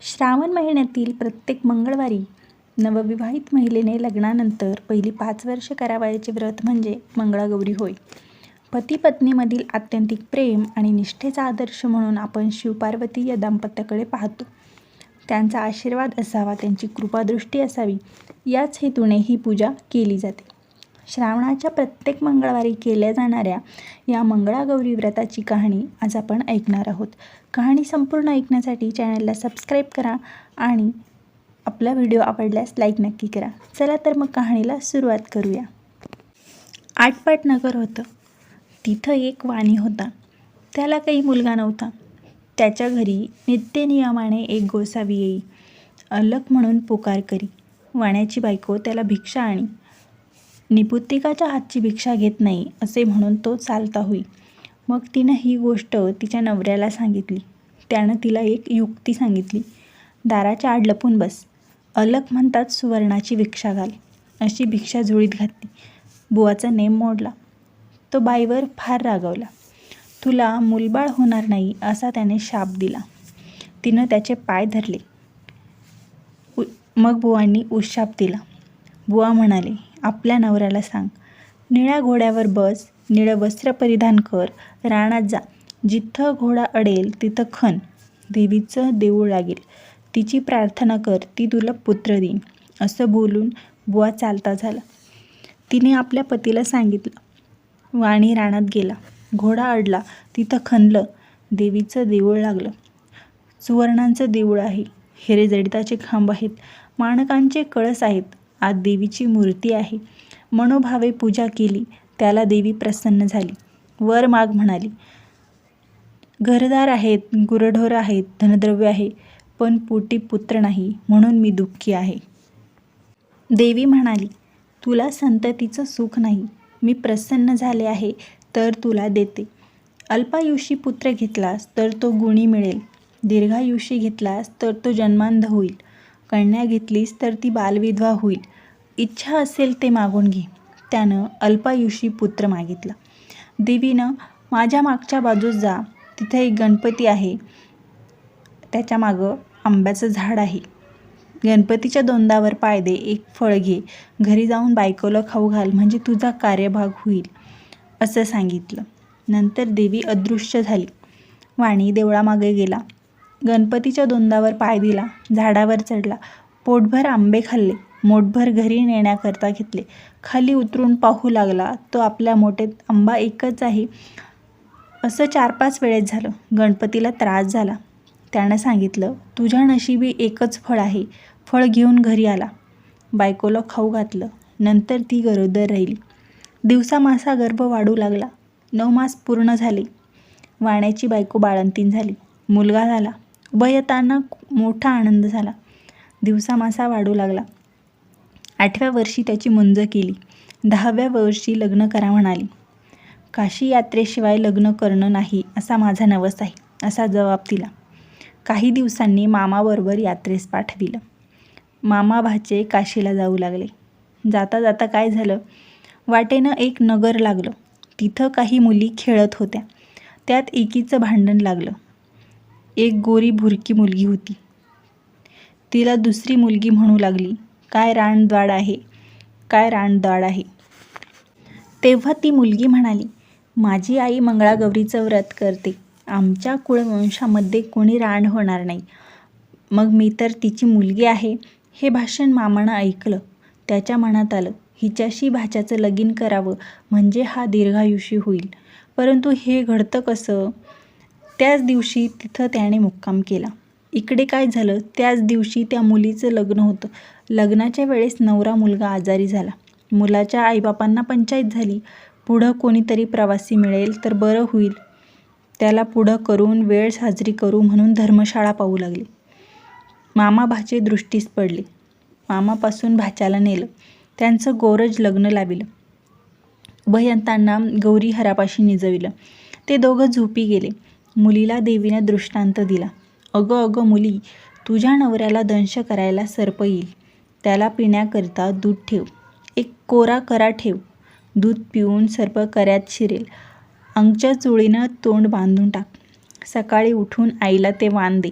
श्रावण महिन्यातील प्रत्येक मंगळवारी नवविवाहित महिलेने लग्नानंतर पहिली पाच वर्षे करावयाचे व्रत म्हणजे मंगळागौरी होय. पती पत्नीमधील आत्यंतिक प्रेम आणि निष्ठेचा आदर्श म्हणून आपण शिवपार्वती या दाम्पत्याकडे पाहतो. त्यांचा आशीर्वाद असावा त्यांची कृपादृष्टी असावी याच हेतूने ही पूजा केली जाते. श्रावणाच्या प्रत्येक मंगळवारी केल्या जाणाऱ्या या मंगळागौरी व्रताची कहाणी आज आपण ऐकणार आहोत. कहाणी संपूर्ण ऐकण्यासाठी चॅनलला सबस्क्राईब करा आणि आपला व्हिडिओ आवडल्यास लाईक नक्की करा. चला तर मग कहाणीला सुरुवात करूया. आटपाट नगर होतं. तिथं एक वाणी होता. त्याला काही मुलगा नव्हता. त्याच्या घरी नित्यनियमाने एक गोसावी येई. अलक म्हणून पुकार करी. वाण्याची बायको त्याला भिक्षा आणि निपुत्तिकाच्या हातची भिक्षा घेत नाही असे म्हणून तो चालता होई. मग तिनं ही गोष्ट तिच्या नवऱ्याला सांगितली. त्यानं तिला एक युक्ती सांगितली. दाराच्या आड लपून बस. अलक म्हणतात सुवर्णाची भिक्षा घाल. अशी भिक्षा जुळीत घातली. बुवाचा नेम मोडला. तो बाईवर फार रागावला. तुला मुलबाळ होणार नाही असा त्याने शाप दिला. तिनं त्याचे पाय धरले. उ मग बुवांनी उशाप दिला. बुवा म्हणाले आपल्या नवऱ्याला सांग. निळ्या घोड्यावर बस निळं वस्त्र परिधान कर रानात जा. जिथं घोडा अडेल तिथं खण देवीचं देऊळ लागेल. तिची प्रार्थना कर ती तुला पुत्र देईन. असं बोलून बुवा चालता झाला. तिने आपल्या पतीला सांगितलं. वाणी रानात गेला. घोडा अडला. तिथं खणलं. देवीचं देऊळ लागलं. सुवर्णांचं देऊळ आहे. हिरे जडिताचे खांब आहेत. माणकांचे कळस आहेत. आत देवीची मूर्ती आहे. मनोभावे पूजा केली त्याला देवी प्रसन्न झाली. वर माग म्हणाली घरदार आहेत गुरढोर आहेत धनद्रव्य आहे पण पोटी पुत्र नाही म्हणून मी दुःखी आहे. देवी म्हणाली तुला संततीचं सुख नाही मी प्रसन्न झाले आहे तर तुला देते. अल्पायुषी पुत्र घेतलास तर तो गुणी मिळेल. दीर्घायुषी घेतलास तर तो जन्मांध होईल. कन्या घेतलीस तर ती बालविधवा होईल. इच्छा असेल ते मागून घे. त्यानं अल्पायुषी पुत्र मागितला. देवीनं माझ्या मागच्या बाजूस जा. तिथे एक गणपती आहे. त्याच्या मागं आंब्याचं झाड आहे. गणपतीच्या दोंदावर पाय दे. एक फळ घे. घरी जाऊन बायकोला खाऊ घाल. म्हणजे तुझा कार्यभाग होईल असं सांगितलं. नंतर देवी अदृश्य झाली. वाणी देवळामागे गेला. गणपतीच्या दोंदावर पाय दिला झाडावर चढला. पोटभर आंबे खाल्ले मोठभर घरी नेण्याकरता घेतले. खाली उतरून पाहू लागला तो आपल्या मोठेत आंबा एकच आहे. असं चार पाच वेळेस झालं. गणपतीला त्रास झाला. त्यानं सांगितलं तुझ्या नशिबी एकच फळ आहे. फळ घेऊन घरी आला. बायकोला खाऊ घातलं. नंतर ती गरोदर राहिली. दिवसा मासा गर्भ वाढू लागला. नऊ मास पूर्ण झाले. वाण्याची बायको बाळंतीन झाली. मुलगा झाला. उभयतांना मोठा आनंद झाला. दिवसा मासा वाढू लागला. आठव्या वर्षी त्याची मुंज केली. दहाव्या वर्षी लग्न करा म्हणाली. काशी यात्रेशिवाय लग्न करणं नाही असा माझा नवस आहे असा जबाब दिला. काही दिवसांनी मामाबरोबर यात्रेस पाठविलं. मामा भाचे काशीला जाऊ लागले. जाता जाता काय झालं? वाटेनं एक नगर लागलं. तिथं काही मुली खेळत होत्या. त्यात एकीचं भांडण लागलं. एक गोरी भुरकी मुलगी होती. तिला दुसरी मुलगी म्हणू लागली काय रानद्वाड आहे? काय रानद्वाड आहे? तेव्हा ती मुलगी म्हणाली माझी आई मंगळागौरीचं व्रत करते. आमच्या कुळवंशामध्ये कोणी रान होणार नाही. मग मी तर तिची मुलगी आहे. हे भाषण मामानं ऐकलं. त्याच्या मनात आलं हिच्याशी भाच्याचं लगीन करावं म्हणजे हा दीर्घायुषी होईल. परंतु हे घडतं कसं? त्याच दिवशी तिथं त्याने मुक्काम केला. इकडे काय झालं? त्याच दिवशी त्या मुलीचं लग्न होतं. लग्नाच्या वेळेस नवरा मुलगा आजारी झाला. मुलाच्या आईबापांना पंचायत झाली. पुढं कोणीतरी प्रवासी मिळेल तर बरं होईल. त्याला पुढं करून वेळ साजरी करू म्हणून धर्मशाळा पाहू लागली. मामा भाचे दृष्टीस पडले. मामापासून भाच्याला नेलं. त्यांचं गोरज लग्न लाविलं. उभयंतांना गौरी हरापाशी निजविलं. ते दोघं झोपी गेले. मुलीला देवीनं दृष्टांत दिला. अगं अगं मुली तुझ्या नवऱ्याला दंश करायला सर्प येईल. त्याला पिण्याकरता दूध ठेव. एक कोरा करा ठेव. दूध पिऊन सर्प कऱ्यात शिरेल. अंगच्या चुळीनं तोंड बांधून टाक. सकाळी उठून आईला ते वाण दे.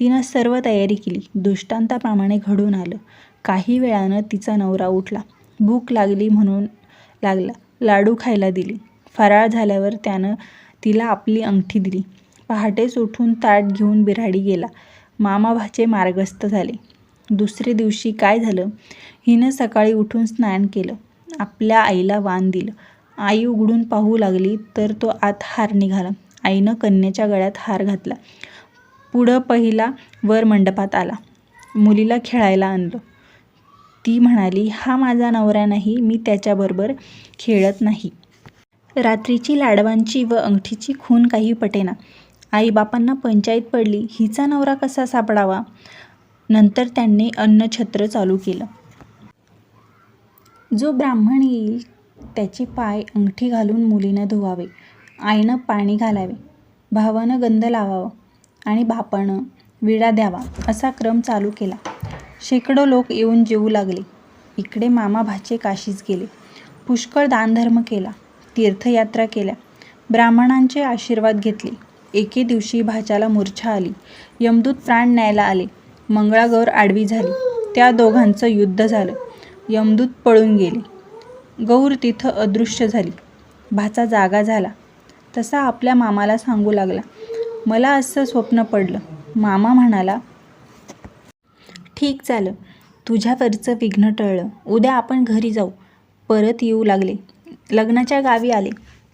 तिनं सर्व तयारी केली. दृष्टांताप्रमाणे घडून आलं. काही वेळानं तिचा नवरा उठला. भूक लागली म्हणून लागला. लाडू खायला दिली. फराळ झाल्यावर त्यानं तिला आपली अंगठी दिली. पहाटेच उठून ताट घेऊन बिराडी गेला. मामा भाचे मार्गस्थ झाले. दुसरे दिवशी काय झालं? हिनं सकाळी उठून स्नान केलं. आपल्या आईला वाण दिलं. आई उघडून पाहू लागली तर तो आत हार निघाला. आईनं कन्याच्या गळ्यात हार घातला. पुढं पहिला वर मंडपात आला. मुलीला खेळायला आणलं. ती म्हणाली हा माझा नवरा नाही. मी त्याच्याबरोबर खेळत नाही. रात्रीची लाडवांची व अंगठीची खून काही पटेना. आईबापांना पंचायत पडली हिचा नवरा कसा सापडावा? नंतर त्यांनी अन्नछत्र चालू केलं. जो ब्राह्मण येईल त्याचे पाय अंगठी घालून मुलीनं धुवावे आईनं पाणी घालावे भावानं गंध लावावं आणि बापानं विडा द्यावा असा क्रम चालू केला. शेकडो लोक येऊन जेवू लागले. इकडे मामा भाचे काशीस गेले. पुष्कळ दानधर्म केला तीर्थयात्रा केल्या. ब्राह्मणांचे आशीर्वाद घेतले. एके दिवशी भाच्याला मूर्छा आली. यमदूत प्राण न्यायला आले. मंगळागौर आडवी झाली. त्या दोघांचं युद्ध झालं. यमदूत पळून गेले. गौर तिथं अदृश्य झाली. भाचा जागा झाला. तसा आपल्या मामाला सांगू लागला. मला असं स्वप्न पडलं. मामा म्हणाला ठीक झालं. तुझ्यावरचं विघ्न टळलं. उद्या आपण घरी जाऊ. परत येऊ लागले. लग्नाच्या गावी आले.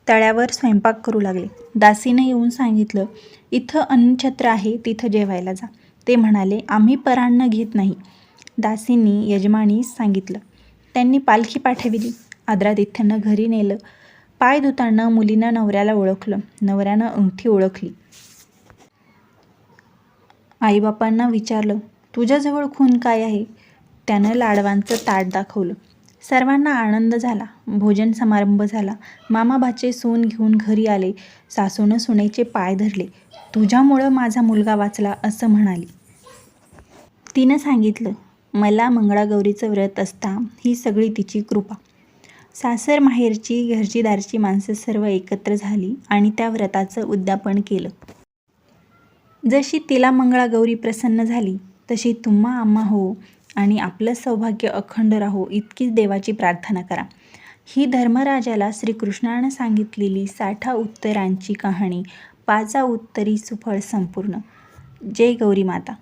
तळ्यावर स्वयंपाक करू लागले. दासीनं येऊन सांगितलं इथं अन्नछत्र आहे तिथं जेवायला जा. ते म्हणाले आम्ही परान्न घेत नाही. दासींनी यजमानीस सांगितलं त्यांनी पालखी पाठविली. आदरातिथ्यानं घरी नेलं. पाय धुताना मुलीनं नवऱ्याला ओळखलं. नवऱ्यानं अंगठी ओळखली. आईबापांना विचारलं तुझ्याजवळ खून काय आहे? त्यानं लाडवांचं ताट दाखवलं. सर्वांना आनंद झाला. भोजन समारंभ झाला. मामाबाचे सून घेऊन घरी आले. सासूनं सुनेचे पाय धरले. तुझ्यामुळं माझा मुलगा वाचला असं म्हणाली. तिनं सांगितलं मला मंगळागौरीचं व्रत असता ही सगळी तिची कृपा. सासर माहेरची घरचीदारची माणसं सर्व एकत्र झाली आणि त्या व्रताचं उद्यापन केलं. जशी तिला मंगळागौरी प्रसन्न झाली तशी तुम्हा आम्हा हो आणि आपलं सौभाग्य अखंड राहो इतकीच देवाची प्रार्थना करा. ही धर्मराजाला श्रीकृष्णानं सांगितलेली साठा उत्तरांची कहाणी पाचा उत्तरी सुफळ संपूर्ण. जय गौरी माता.